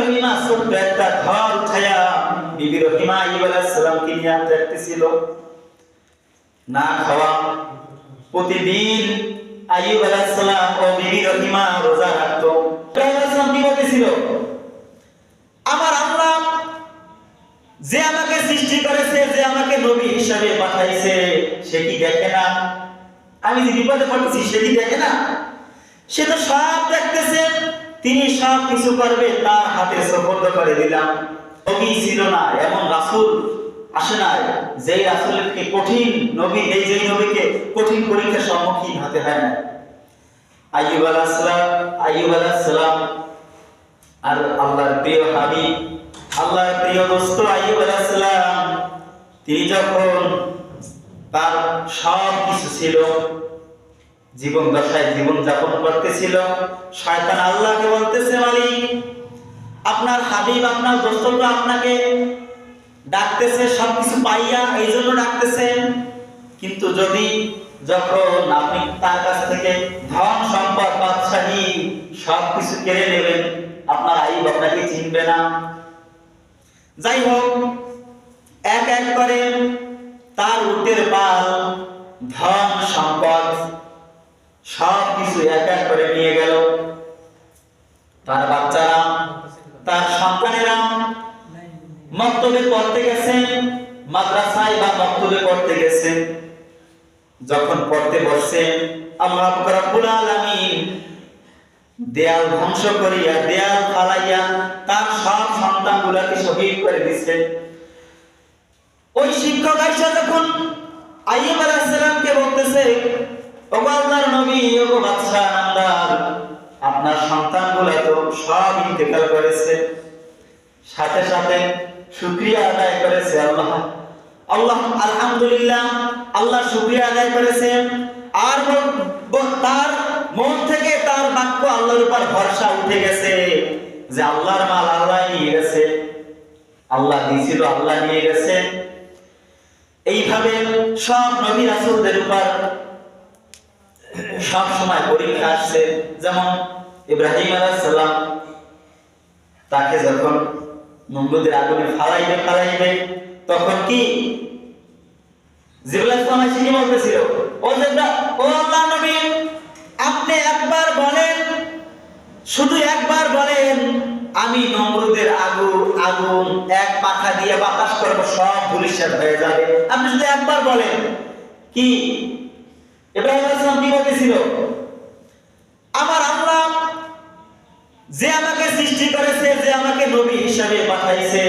রহিমা ছোট্ট একটা ঘর উঠাইয়া বিবি রহিমা আইব আলাইসালামকে নিয়ে দেখতেছিল না খাওয়া। প্রতিদিন আইব আলাইসালাম ও বিবি রহিমা রোজা রাখতো। ইব্রাহিম কি বলতেছিল? আমার আল্লাহ যে আমাকে সৃষ্টি করেছে, যে আমাকে নবী হিসাবে পাঠাইছে, সে কি দেখে না? আমি বিপদে পড়তেছি, সে কি দেখে না? সে তো সব দেখতেছে। তিনি সব কিছু করবে, তার হাতে সফর্দ করে দিলাম নবী ছিল না, এমন রাসুল আসে নাই, যেই রাসূলকে কঠিন নবী, এই যেই নবীকে কঠিন পরীক্ষার সম্মুখীন হতে হয় না। আইয়ুব আলাইহিস সালাম আইয়ুব আলাইহিস সালাম আর আল্লাহর প্রিয় হাবিব, আল্লাহর প্রিয় দোস্ত আইয়ুব আলাইহিস সালাম তিনি যখন তার সব কিছু ছিল জীবন দশায় জীবন যাপন করতেছিল। শয়তান আল্লাহকে বলতেছে, মালিক, আপনার হাবিব, আপনার দোস্ত তো আপনাকে ডাকতেছে, সবকিছু পাইয়া এই জন্য ডাকতেছেন কিন্তু যদি যখন আপনি তার কাছ থেকে ধন, সম্পদ, বাদশাহী সবকিছু কেড়ে নেবেন, আপনার আইব আপনাকে চিনবে না। যাই হোক, এক এক করে তার উটের পাল, ধন, সম্পদ সব কিছু এক এক করে নিয়ে গেল। তার বাচ্চারা, তার সন্তানেরা মক্তবে পড়তে গেছেন মাদ্রাসায় বা মক্তবে পড়তে গেছেন যখন পড়তে বসছেন আল্লাহ রাব্বুল আলামিন দেয়াল ধ্বংস করিয়া, দেয়াল ফালাইয়া তার সব সন্তানগুলোকে শহীদ করে দিচ্ছেন ওই শিক্ষক আইসা যখন আইয়ুব আলাইহিস সালামকে বলতেছে ওগো আল্লাহর নবী, ওগো আপনার তো সব ইন্তেকাল করেছে। সাথে সাথে শুকরিয়া আদায় করেছে আল্লাহ। আল্লাহ, আলহামদুলিল্লাহ, আল্লাহ শুকরিয়া আদায় করেছে। আর তার মন থেকে তার বাক্য আল্লাহর উপর ভরসা উঠে গেছে যে আল্লাহর মাল আল্লাহ নিয়ে গেছে। আল্লাহ দিয়েছিল, আল্লাহ নিয়ে গেছে। এইভাবে সব নবী রাসূলদের উপর সব সময় পরীক্ষা আসছে। যেমন ইব্রাহিম আলাইহিস তাকে যখন নমরুদের আগুনে ফালাইবে ফালাইবে, তখন কি আপনি একবার বলেন, শুধু একবার বলেন, আমি নমরুদের আগুন আগুন এক পাখা দিয়ে বাতাস করব, সব হয়ে আপনি একবার বলেন, কি ইব্রাহিম কি আমার আল্লাহ যে আমাকে সৃষ্টি করেছে, যে আমাকে নবী হিসাবে পাঠাইছে,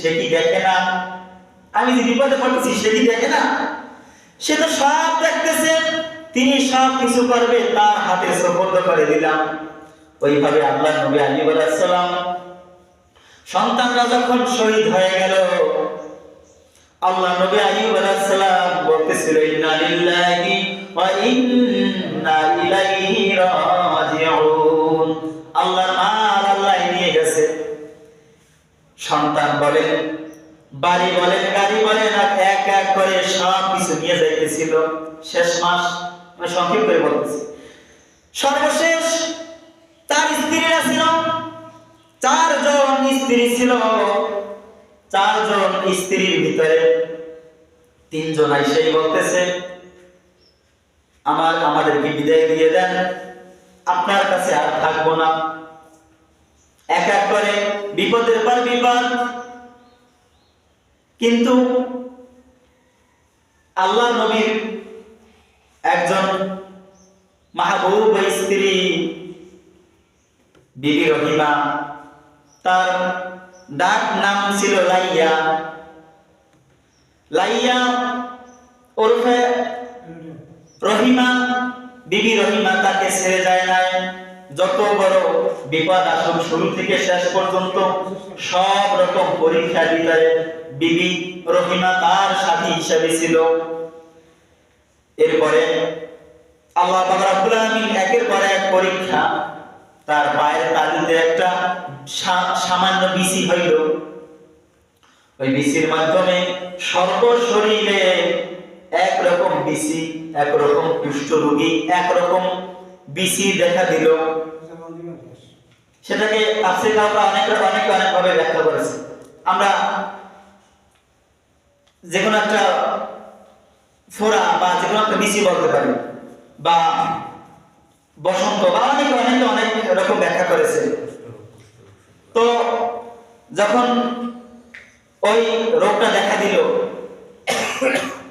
সে কি দেখে না? আমি যে বিপদে সে কি দেখে না? সে তো সব দেখতেছে, তিনি সব কিছু করবে, তার হাতে করে দিলাম। ওইভাবে আল্লাহ নবী আলী সালাম সন্তানরা যখন শহীদ হয়ে গেল, আল্লাহ নবী আইয়ুব আলাইহিস সালাম বলতেছিল, ইন্না লিল্লাহি সন্তান বলেন বাড়ি বলেন গাড়ি বলেন আর এক এক করে সব কিছু নিয়ে যাইতেছিল। শেষ মাস, আমি সংক্ষেপ করে বলতেছি। সর্বশেষ তার স্ত্রীরা ছিল, চারজন স্ত্রী ছিল। চারজন স্ত্রীর ভিতরে তিনজন আইসাই বলতেছে আমার আমাদেরকে বিদায় দিয়ে দেন? আপনার কাছে আর থাকব না। এক এক করে বিপদের পর বিপদ। কিন্তু আল্লাহ নবীর একজন মাহবুব স্ত্রী, বিবি রহিমা, তার ডাক নাম ছিল লাইয়া। লাইয়া ওরফে রহিমা, বিবি রহিমা তাকে ছেড়ে যায় নাই। যত বড় বিপদ আসুক, শুরু থেকে শেষ পর্যন্ত সব রকম পরীক্ষা ভিতরে বিবি রহিমা তার সাথী হিসেবে ছিল। এরপরে আল্লাহ রব্বুল আলামিন একের পর এক পরীক্ষা তার পায়ের তালুতে একটা সামান্য বিসি হইল। ওই বিসির মাধ্যমে সর্ব শরীরে একরকম বিসি একরকম কুষ্ঠ রোগী, একরকম বিসি দেখা দিল। সেটাকে তাফসীর কাউরা অনেক অনেক, অনেকভাবে ব্যাখ্যা করেছি। আমরা যে কোনো একটা ফোড়া বা যে কোনো একটা মিশি বলতে পারি, বা বসন্ত, বা অনেকে অনেকে, অনেক রকম ব্যাখ্যা করেছে। তো যখন ওই রোগটা দেখা দিল,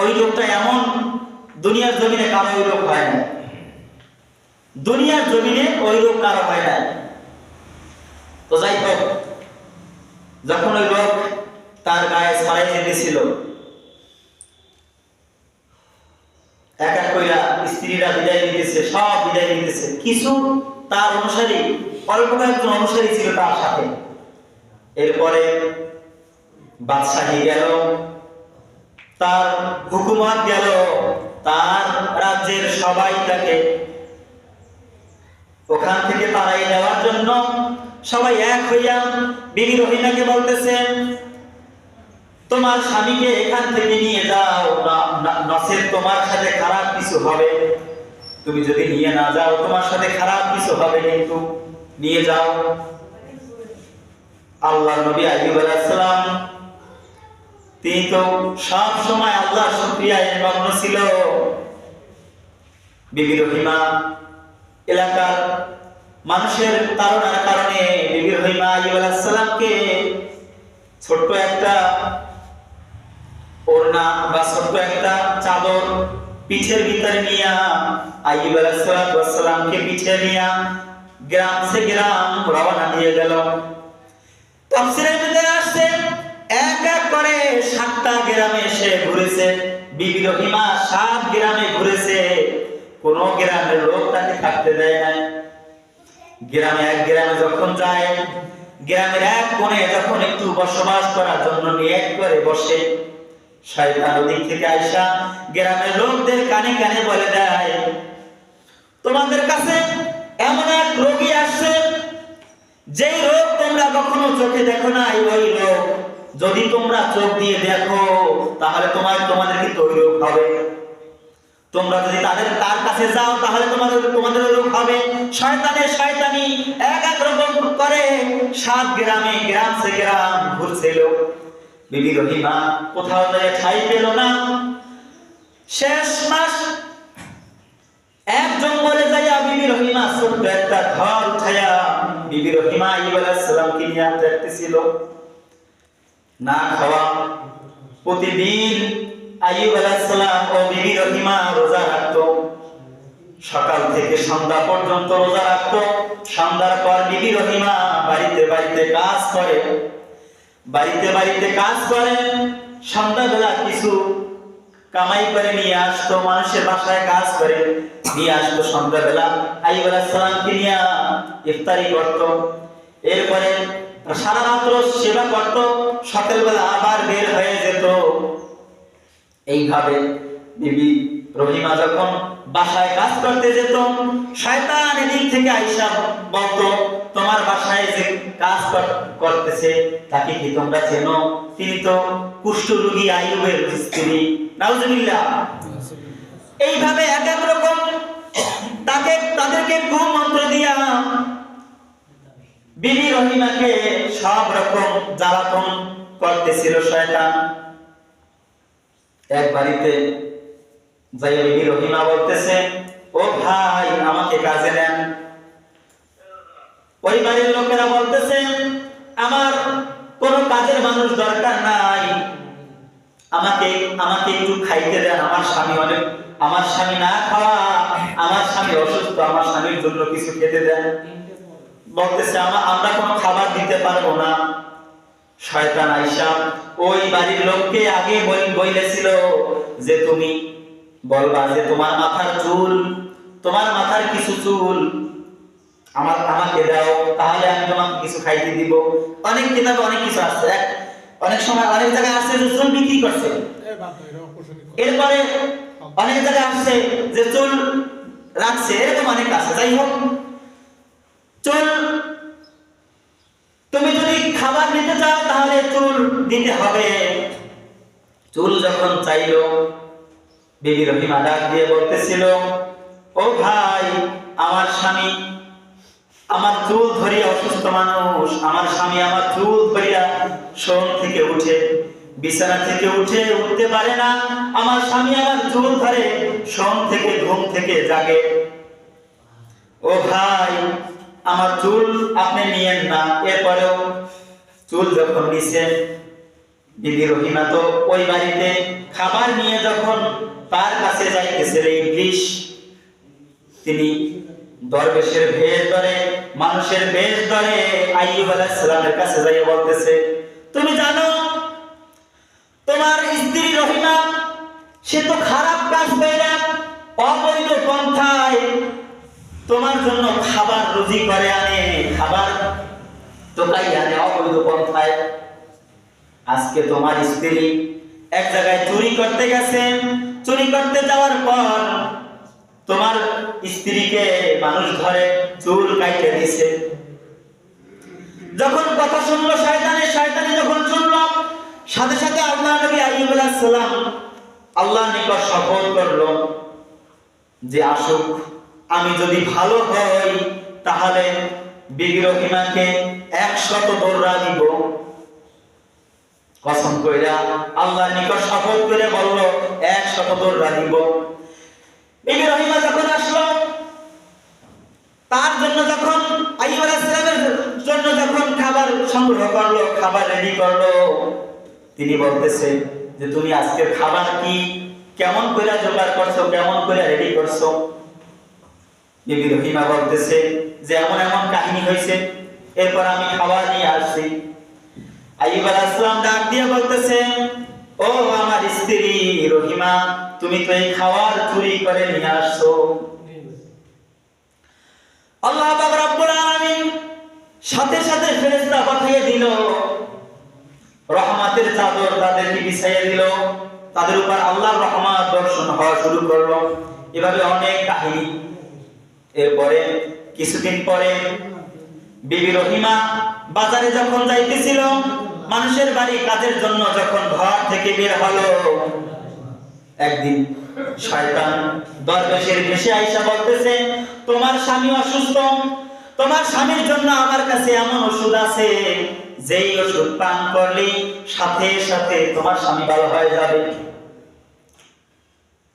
ওই রোগটা এমন দুনিয়ার জমিনে কারও ওই রোগ হয় না দুনিয়ার জমিনে ওই রোগ কারও হয় না তো যাই হোক, যখন ওই রোগ তার গায়ে ছড়াই যেতেছিল এক এক কইরা স্ত্রীরা বিদায় নিতেছে, সব বিদায় নিতেছে। কিছু তার অনুসারী, অল্প কয়েকজন অনুসারী ছিল তার সাথে। এরপরে বাদশাহী গেল, তার হুকুমাত গেল তার রাজ্যের সবাই তাকে ওখান থেকে তাড়াই দেওয়ার জন্য সবাই এক হইয়া বিবি রহিমাকে বলতেছেন তোমার স্বামীকে এখান থেকে নিয়ে যাও নসের তোমার সাথে খারাপ কিছু হবে। তুমি যদি নিয়ে না যাও, তোমার সাথে খারাপ কিছু হবে কিন্তু। নিয়ে যাও। আল্লাহ নবী আইয়ুব আলাইহিস সালাম তিনি তো সব সময় আল্লাহ শুকরিয়ায় মগ্ন ছিল। বিবি রহিমা এলাকার মানুষের তাড়নার কারণে বিবি রহিমা আইয়ুব সালামকে ছোট্ট একটা ওড়না বা ছোট্ট একটা চাদর পিঠের ভিতরে নিয়া আইয়ুব আলাইহিস সালামকে পিঠে নিয়া গ্রাম সে গ্রাম রওনা দিয়ে গেল। তাফসিরের ভিতরে আসছে এক এক করে সাতটা গ্রামে এসে ঘুরেছে। বিবি রহিমা সাত গ্রামে ঘুরেছে। কোন গ্রামের লোক তাকে থাকতে দেয় নাই। গ্রামে এক গ্রামে যখন যায়, গ্রামের এক কোণে যখন একটু বসবাস করার জন্য নিয়ত করে বসে, শয়তান ওদিক থেকে আইসা গ্রামের লোকদের কানে কানে বলে দেয়, তোমাদের কাছে এমন এক রোগী আসছে, যেই রোগ তোমরা কখনো চোখে দেখো না ওই রোগ যদি তোমরা চোখ দিয়ে দেখো, তাহলে তোমার তোমাদের ওই রোগ হবে। তোমরা যদি তাদের, তার কাছে যাও, তাহলে তোমাদের তোমাদের রোগ হবে। শয়তানের শয়তানি এক এক রকম করে সাত গ্রামে গ্রাম সে গ্রাম ঘুরছিল বিবি রহিমা কোথাও যায় ঠাই পেল না। শেষ মাস এক জঙ্গলে যাইয়া বিবি রহিমা ছোট্ট একটা ঘর উঠাইয়া বিবি রহিমা আলাইহিস সালামকে নিয়ে থাকতেছিল না খাওয়া। প্রতিদিন ও বিবি রোজা সকাল থেকে সন্ধ্যা পর্যন্ত রোজা সন্ধ্যার পর বিবি বাড়িতে বাড়িতে কাজ করে। বাড়িতে বাড়িতে কাজ সন্ধ্যাবেলা কিছু কামাই করে নিয়ে আসতো, মানুষের বাসায় কাজ করে। নিয়ে আসতো সন্ধ্যাবেলা। আইব সালামকে নিয়ে ইফতারি করত। এরপরে সারা সেবা করত, সকালবেলা আবার বের হয়ে যেত। এইভাবে বিবি রহিমা যখন বাসায় কাজ করতে যেত, শয়তান এদিক থেকে আইসা তোমার বাসায় যে কাজ কর- করতেছে, তাকে কি তোমরা চেনো? তিনি তো কুষ্ঠ রোগী আইয়ুবের স্ত্রী। নাউজুবিল্লাহ। এইভাবে এক এক রকম তাকে, তাদেরকে দিয়া বিবি রহিমাকে সব রকম জ্বালাতন করতেছিল শয়তান। এক বাড়িতে যাই বিবি রহিমা বলতেছে, ও ভাই, আমাকে কাজে নেন ওই বাড়ির লোকেরা বলতেছে, আমার কোনো কাজের মানুষ দরকার নাই। আমাকে আমাকে একটু খাইতে দেন। আমার স্বামী অনেক, আমার স্বামী না খাওয়া, আমার স্বামী অসুস্থ, আমার স্বামীর জন্য কিছু খেতে দেন। বলতেছে আমা আমরা কোনো খাবার দিতে পারব না। শয়তান আইসা ওই বাড়ির লোককে আগে বল- বইলেছিল যে তুমি বলবা যে তোমার মাথার চুল তোমার মাথার কিছু চুল আমার আমাকে দাও তাহলে আমি তোমাকে কিছু খাইতে দিব। অনেক কিতাবে অনেক কিছু আছে। অনেক সময় অনেক জায়গায় আসছে যে চুল বিক্রি করছে। এরপরে অনেক জায়গায় আসছে যে চুল রাখছে এরকম অনেক আছে। যাই হোক চুল। তুমি যদি খাবার নিতে চাও, তাহলে চুল দিতে হবে। চুল যখন চাইলো, বিবি রহিমা ডাক দিয়ে বলতেছিল, ও ভাই, আমার স্বামী, আমার চুল ধরিয়া অসুস্থ মানুষ, আমার স্বামী আমার চুল ধরিয়া শোন থেকে উঠে, বিছানা থেকে উঠে উঠতে পারে না। আমার স্বামী আমার চুল ধরে শোন থেকে, ঘুম থেকে জাগে। ও ভাই আমার চুল আপনি নিয়েন না। এরপরেও চুল যখন নিছেন দিদি রহিমা তো ওই বাড়িতে খাবার নিয়ে যখন তার কাছে যাইতেছিল ইংলিশ তিনি দরবেশের ভেষ ধরে, মানুষের ভেষ ধরে আইয়ুব আলাইহিস সালামের কাছে যাইয়া বলতেছে, তুমি জানো, তোমার স্ত্রী রহিমা, সে তো খারাপ কাজ কইরা অবৈধ পন্থায় তোমার জন্য খাবার রুজি করে আনে, খাবার টোকাই আনে, অবৈধ পন্থায়। আজকে তোমার স্ত্রী এক জায়গায় চুরি করতে গেছেন চুরি করতে যাওয়ার পর তোমার স্ত্রীকে মানুষ ধরে চুল কাইটে দিছে। যখন কথা শুনলো শয়তানে শয়তানে যখন শুনলো, সাথে সাথে আল্লাহ নবী আলাইহিস সালাম আল্লাহর নিকট শপথ করল যে আসুক। আমি যদি ভালো হই, তাহলে বিবি রহিমাকে একশত দৌড়া দিব। কসম কইরা আল্লাহর নিকট শপথ করে বলল, একশত দৌড়া দিব। বিবি রহিমা যখন আসলো, তার জন্য যখন আলাইহিস জন্য যখন খাবার সংগ্রহ করল, খাবার রেডি করল, তিনি বলতেছে যে, তুমি আজকের খাবার কি? কেমন করে জোগাড় করছ? কেমন করে রেডি করছ? বিবি রহিমা বলতেছে যে এমন এমন কাহিনী হয়েছে, এরপর আমি খাবার নিয়ে আসছি। ডাক দিয়ে বলতেছে, ও আমার স্ত্রী রহিমা, তুমি তো এই খাবার চুরি করে নিয়ে আসছো। আল্লাহ রব্বুল আলামিন সাথে সাথে ফেরেশতা পাঠিয়ে দিল। রহমতের চাদর তাদেরকে বিছাইয়ে দিল। তাদের উপর আল্লাহর রহমত দর্শন হওয়া শুরু করল। এভাবে অনেক কাহিনী। এরপরে কিছুদিন পরে বিবি রহিমা বাজারে যখন যাইতেছিল, মানুষের বাড়ি কাজের জন্য যখন ঘর থেকে বের হলো, একদিন শয়তান দরবেশের ভেসে আইসা বলতেছে, তোমার স্বামী অসুস্থ? তোমার স্বামীর জন্য আমার কাছে এমন ওষুধ আছে, যেই ওষুধ পান করলে সাথে সাথে তোমার স্বামী ভালো হয়ে যাবে।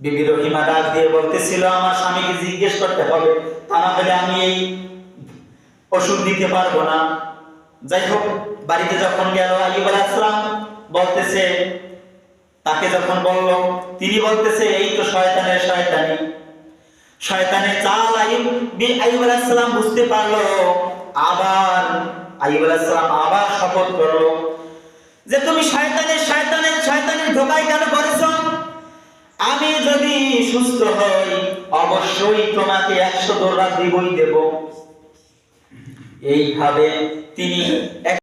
বিবি রহিমা ডাক দিয়ে বলতেছিল, আমার স্বামীকে জিজ্ঞেস করতে হবে। তা না হলে আমি এই ওষুধ দিতে পারব না। যাই হোক, বাড়িতে যখন গেল বলতেছে, তাকে যখন বলল, তিনি বলতেছে, এই তো শয়তানের শয়তানি। শয়তানের চাল আইয়ুব বি- আইয়ুব আলাইহিস বুঝতে পারল। আবার আলাইহিস আবার শপথ করল যে, তুমি শয়তানের শয়তানের শয়তানের ধোকায় কেন করেছ আমি যদি সুস্থ হই অবশ্যই তোমাকে একশো দৌড়া দিবই দেব। এইভাবে তিনি